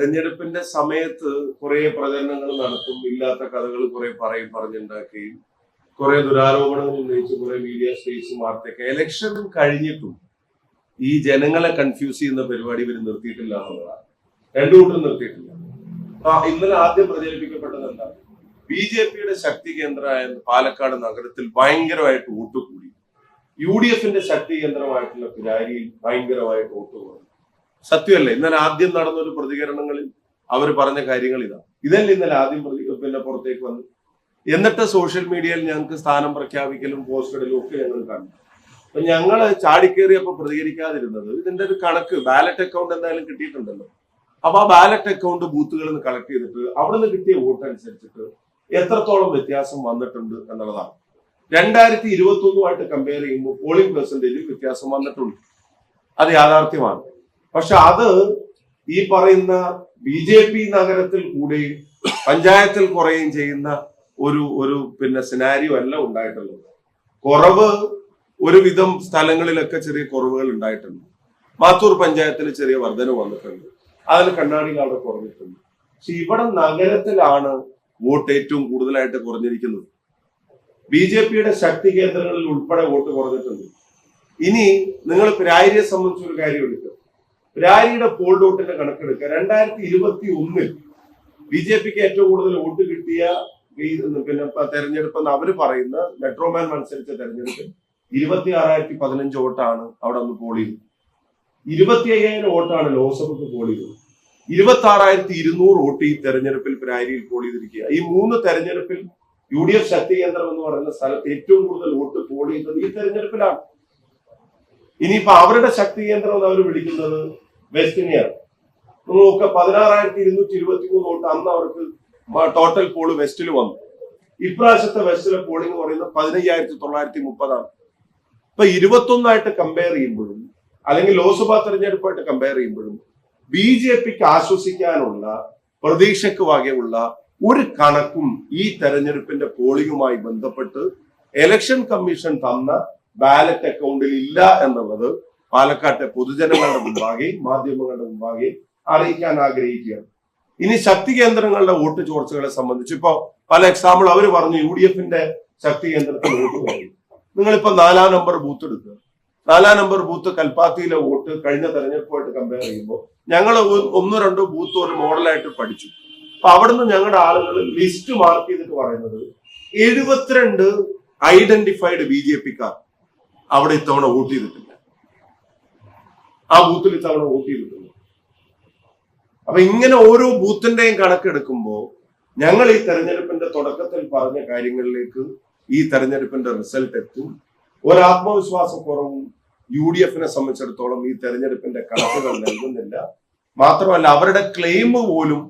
തെരഞ്ഞെടുപ്പിന്റെ സമയത്ത് കുറെ പ്രചരണങ്ങൾ നടത്തും ഇല്ലാത്ത കഥകൾ കുറെ പറയും പറഞ്ഞുണ്ടാക്കുകയും കുറെ ദുരാരോപണങ്ങൾ ഉന്നയിച്ച് കുറെ മീഡിയ സ്റ്റേറ്റ്സ് വാർത്തയൊക്കെ എലക്ഷൻ കഴിഞ്ഞിട്ടും ഈ ജനങ്ങളെ കൺഫ്യൂസ് ചെയ്യുന്ന പരിപാടി ഇവർ നിർത്തിയിട്ടില്ല എന്നുള്ളതാണ്. രണ്ടു കൂട്ടരും നിർത്തിയിട്ടില്ല. ഇന്നലെ ആദ്യം പ്രചരിപ്പിക്കപ്പെട്ടത് എന്താ? ബി ജെ പിയുടെ ശക്തി കേന്ദ്രമായ പാലക്കാട് നഗരത്തിൽ ഭയങ്കരമായിട്ട് വോട്ട് കൂടി. യു ഡി എഫിന്റെ ശക്തി കേന്ദ്രമായിട്ടുള്ള പിരാരിയിൽ ഭയങ്കരമായിട്ട് വോട്ട് കുറഞ്ഞു സത്യമല്ലേ? ഇന്നലെ ആദ്യം നടന്ന ഒരു പ്രതികരണങ്ങളിൽ അവർ പറഞ്ഞ കാര്യങ്ങൾ ഇതാ. ഇതല്ലേ ഇന്നലെ ആദ്യം പ്രതി പിന്നെ പുറത്തേക്ക് വന്നു. എന്നിട്ട് സോഷ്യൽ മീഡിയയിൽ ഞങ്ങൾക്ക് സ്ഥാനം പ്രഖ്യാപിക്കലും പോസ്റ്ററിലും ഒക്കെ ഞങ്ങൾ കണ്ടു. അപ്പൊ ഞങ്ങൾ ചാടിക്കേറിയപ്പോ പ്രതികരിക്കാതിരുന്നത് ഇതിന്റെ ഒരു കണക്ക് ബാലറ്റ് അക്കൗണ്ട് എന്തായാലും കിട്ടിയിട്ടുണ്ടല്ലോ. അപ്പൊ ആ ബാലറ്റ് അക്കൗണ്ട് ബൂത്തുകളിൽ നിന്ന് കളക്ട് ചെയ്തിട്ട് അവിടെ നിന്ന് കിട്ടിയ വോട്ട് അനുസരിച്ചിട്ട് എത്രത്തോളം വ്യത്യാസം വന്നിട്ടുണ്ട് എന്നുള്ളതാണ്. രണ്ടായിരത്തി ഇരുപത്തി ഒന്നുമായിട്ട് കമ്പയർ ചെയ്യുമ്പോൾ പോളിംഗ് പെർസെന്റേജിൽ വ്യത്യാസം വന്നിട്ടുണ്ട്. അത് യാഥാർത്ഥ്യമാണ്. പക്ഷെ അത് ഈ പറയുന്ന ബി ജെ പി നഗരത്തിൽ കൂടെയും പഞ്ചായത്തിൽ കുറയും ചെയ്യുന്ന ഒരു ഒരു പിന്നെ സിനാരിയോ അല്ല ഉണ്ടായിട്ടുള്ളത്. കുറവ് ഒരുവിധം സ്ഥലങ്ങളിലൊക്കെ ചെറിയ കുറവുകൾ ഉണ്ടായിട്ടുണ്ട്. മാത്തൂർ പഞ്ചായത്തിൽ ചെറിയ വർധന വന്നിട്ടുണ്ട്. അതിൽ കണ്ണാടികൾ അവിടെ കുറഞ്ഞിട്ടുണ്ട്. പക്ഷെ ഇവിടെ നഗരത്തിലാണ് വോട്ട് ഏറ്റവും കൂടുതലായിട്ട് കുറഞ്ഞിരിക്കുന്നത്. ബി ജെ പിയുടെ ശക്തി കേന്ദ്രങ്ങളിൽ ഉൾപ്പെടെ വോട്ട് കുറഞ്ഞിട്ടുണ്ട്. ഇനി നിങ്ങൾ പിരാരിയെ സംബന്ധിച്ച് ഒരു കാര്യം എടുക്കുക പിരാരിയുടെ പോൾ ഡോട്ടിന്റെ കണക്കെടുക്കുക. രണ്ടായിരത്തി ഇരുപത്തി ഒന്നിൽ ബി ജെ പിക്ക് ഏറ്റവും കൂടുതൽ വോട്ട് കിട്ടിയ പിന്നെ തെരഞ്ഞെടുപ്പ് എന്ന് അവർ പറയുന്ന മെട്രോമാൻ മത്സരിച്ച തെരഞ്ഞെടുപ്പ് ഇരുപത്തി ആറായിരത്തി പതിനഞ്ച് വോട്ടാണ് അവിടെ ഒന്ന് പോൾ ചെയ്തത്. ഇരുപത്തി അയ്യായിരം വോട്ടാണ് ലോക്സഭക്ക് പോൾ ചെയ്തത്. ഇരുപത്തി ആറായിരത്തി ഇരുന്നൂറ് വോട്ട് ഈ തെരഞ്ഞെടുപ്പിൽ പ്രാരിയിൽ പോൾ ചെയ്തിരിക്കുക ഈ മൂന്ന് തെരഞ്ഞെടുപ്പിൽ യു ഡി എഫ് ശക്തി കേന്ദ്രം എന്ന് പറയുന്ന സ്ഥലത്ത് ഏറ്റവും കൂടുതൽ വോട്ട് പോൾ ചെയ്തത് ഈ തെരഞ്ഞെടുപ്പിലാണ്. ഇനിയിപ്പോ അവരുടെ ശക്തി കേന്ദ്രം എന്ന് അവർ വിളിക്കുന്നത് വെസ്റ്റിനെയാണ് നോക്കുക പതിനാറായിരത്തി ഇരുന്നൂറ്റി ഇരുപത്തി മൂന്ന് വോട്ട് അന്ന് അവർക്ക് ടോട്ടൽ പോൾ വെസ്റ്റിൽ വന്നു. ഇപ്രാവശ്യത്തെ വെസ്റ്റിലെ പോളിംഗ് പറയുന്നത് പതിനയ്യായിരത്തി തൊള്ളായിരത്തി മുപ്പതാണ് ഇപ്പൊ ഇരുപത്തൊന്നായിട്ട് കമ്പയർ ചെയ്യുമ്പോഴും അല്ലെങ്കിൽ ലോക്സഭാ തെരഞ്ഞെടുപ്പായിട്ട് കമ്പയർ ചെയ്യുമ്പോഴും ബി ജെ പിക്ക് ആശ്വസിക്കാനുള്ള പ്രതീക്ഷയ്ക്ക് വകയുള്ള ഒരു കണക്കും ഈ തെരഞ്ഞെടുപ്പിന്റെ പോളിംഗുമായി ബന്ധപ്പെട്ട് എലക്ഷൻ കമ്മീഷൻ തന്ന ബാലറ്റ് അക്കൗണ്ടിൽ ഇല്ല എന്നുള്ളത് പാലക്കാട്ടെ പൊതുജനങ്ങളുടെ മുമ്പാകെ മാധ്യമങ്ങളുടെ മുമ്പാകെ അറിയിക്കാൻ ആഗ്രഹിക്കുകയാണ് ഇനി ശക്തി കേന്ദ്രങ്ങളുടെ വോട്ട് ചോർച്ചകളെ സംബന്ധിച്ച് ഇപ്പോ പല എക്സാമ്പിൾ അവർ പറഞ്ഞു യു ഡി എഫിന്റെ ശക്തി കേന്ദ്രത്തിൽ വോട്ട് പറഞ്ഞു നിങ്ങളിപ്പോ നാലാം നമ്പർ ബൂത്ത് എടുക്കുക. നാലാം നമ്പർ ബൂത്ത് കൽപ്പാത്തിയിലെ വോട്ട് കഴിഞ്ഞ തെരഞ്ഞെടുപ്പുമായിട്ട് കമ്പയർ ചെയ്യുമ്പോൾ ഞങ്ങൾ ഒന്നോ രണ്ടോ ബൂത്ത് ഒരു മോഡലായിട്ട് പഠിച്ചു. അപ്പൊ അവിടുന്ന് ഞങ്ങളുടെ ആളുകൾ ലിസ്റ്റ് മാർക്ക് ചെയ്തിട്ട് പറയുന്നത് എഴുപത്തിരണ്ട് ഐഡന്റിഫൈഡ് ബി ജെ പിക്കാർ അവിടെ ഇത്തവണ വോട്ട് ചെയ്തിട്ടില്ല. ആ ബൂത്തിൽ ഇത്തവണ വോട്ട് ചെയ്തിട്ടില്ല അപ്പൊ ഇങ്ങനെ ഓരോ ബൂത്തിന്റെയും കണക്കെടുക്കുമ്പോൾ ഞങ്ങൾ ഈ തെരഞ്ഞെടുപ്പിന്റെ തുടക്കത്തിൽ പറഞ്ഞ കാര്യങ്ങളിലേക്ക് ഈ തെരഞ്ഞെടുപ്പിന്റെ റിസൾട്ട് എത്തും. ഒരാത്മവിശ്വാസക്കുറവും യു ഡി എഫിനെ സംബന്ധിച്ചിടത്തോളം ഈ തെരഞ്ഞെടുപ്പിന്റെ കണക്കുകൾ നൽകുന്നില്ല. മാത്രമല്ല അവരുടെ ക്ലെയിം പോലും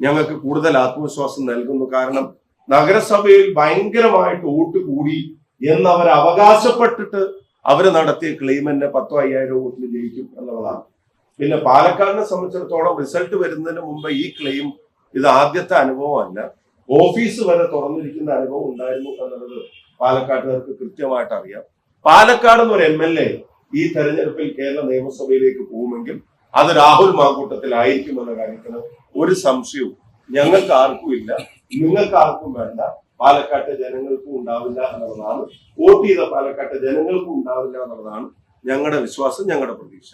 ഞങ്ങൾക്ക് കൂടുതൽ ആത്മവിശ്വാസം നൽകുന്നു. കാരണം നഗരസഭയിൽ ഭയങ്കരമായിട്ട് വോട്ട് കൂടി എന്നവർ അവകാശപ്പെട്ടിട്ട് അവർ നടത്തിയ ക്ലെയിം തന്നെ പത്തോ അയ്യായിരം വോട്ടിന് ജയിക്കും എന്നുള്ളതാണ്. പിന്നെ പാലക്കാടിനെ സംബന്ധിച്ചിടത്തോളം റിസൾട്ട് വരുന്നതിന് മുമ്പ് ഈ ക്ലെയിം ഇത് ആദ്യത്തെ അനുഭവമല്ല. ഓഫീസ് വരെ തുറന്നിരിക്കുന്ന അനുഭവം ഉണ്ടായിരുന്നു എന്നുള്ളത് പാലക്കാട്ടുകാർക്ക് കൃത്യമായിട്ട് അറിയാം. പാലക്കാട് എന്നൊരു എം എൽ എ ഈ തെരഞ്ഞെടുപ്പിൽ കേരള നിയമസഭയിലേക്ക് പോകുമെങ്കിൽ അത് രാഹുൽ മാങ്കൂട്ടത്തിലായിരിക്കും എന്ന കാര്യത്തിന് ഒരു സംശയവും ഞങ്ങൾക്ക് ആർക്കും ഇല്ല. നിങ്ങൾക്ക് ആർക്കും വേണ്ട. പാലക്കാട്ടെ ജനങ്ങൾക്കും ഉണ്ടാവില്ല എന്നുള്ളതാണ്. വോട്ട് ചെയ്ത പാലക്കാട്ടെ ജനങ്ങൾക്കും ഉണ്ടാവില്ല എന്നുള്ളതാണ് ഞങ്ങളുടെ വിശ്വാസം ഞങ്ങളുടെ പ്രതീക്ഷ.